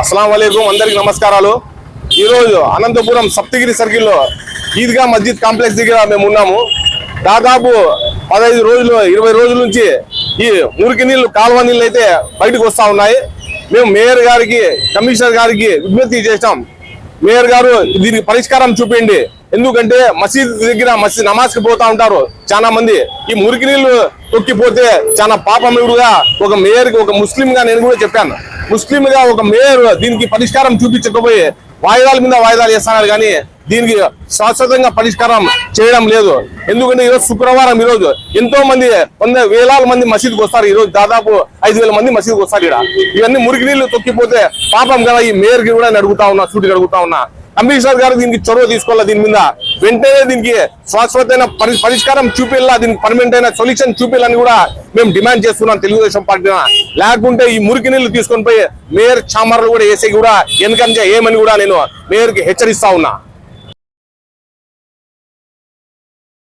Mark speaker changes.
Speaker 1: అస్సలం వలైకుం అందరికి నమస్కారాలు. ఈరోజు అనంతపురం సప్తగిరి సర్కిల్లో ఈద్గా మస్జిద్ కాంప్లెక్స్ దగ్గర మేము ఉన్నాము. దాదాపు పదహైదు రోజులు ఇరవై రోజుల నుంచి ఈ మురికి నీళ్ళు కాలువ నీళ్ళు అయితే బయటకు వస్తూ ఉన్నాయి. మేము మేయర్ గారికి కమిషనర్ గారికి విజ్ఞప్తి చేసాం మేయర్ గారు దీనికి పరిష్కారం చూపించండి. ఎందుకంటే మసీద్ దగ్గర మసీద్ నమాజ్కి పోతా ఉంటారు చాలా మంది. ఈ మురికి నీళ్ళు తొక్కిపోతే చాలా పాపముడుగా ఒక మేయర్కి ఒక ముస్లింగా నేను కూడా చెప్పాను. ముస్లింగా ఒక మేయర్ దీనికి పరిష్కారం చూపించకపోయి వాయిదాల మీద వాయిదాలు చేస్తున్నారు కానీ దీనికి శాశ్వతంగా పరిష్కారం చేయడం లేదు. ఎందుకంటే ఈరోజు శుక్రవారం ఈరోజు ఎంతో మంది వంద వేలాల మంది మసీద్కి వస్తారు. ఈరోజు దాదాపు ఐదు వేల మంది మసీద్కి వస్తారు ఇక్కడ. ఇవన్నీ మురికి నీళ్ళు తొక్కిపోతే పాపం కదా ఈ మేయర్కి కూడా నేను అడుగుతా ఉన్నా సూటికి అడుగుతా ఉన్నా. కమిషనర్ గారు దీనికి చొరవ తీసుకోవాలి? దీని మీద వెంటనే దీనికి శాశ్వతమైన పరి- పరిష్కారం చూపేలా దీనికి పర్మనెంట్ అయిన సొల్యూషన్ చూపేయాలని కూడా మేము డిమాండ్ చేస్తున్నాం తెలుగుదేశం పార్టీ లేకుంటే ఈ మురికి నీళ్ళు తీసుకొని పోయి మేయర్ చామర్లు కూడా వేసే కూడా ఎందుకంటే ఏమని కూడా నేను మేయర్కి హెచ్చరిస్తా ఉన్నా.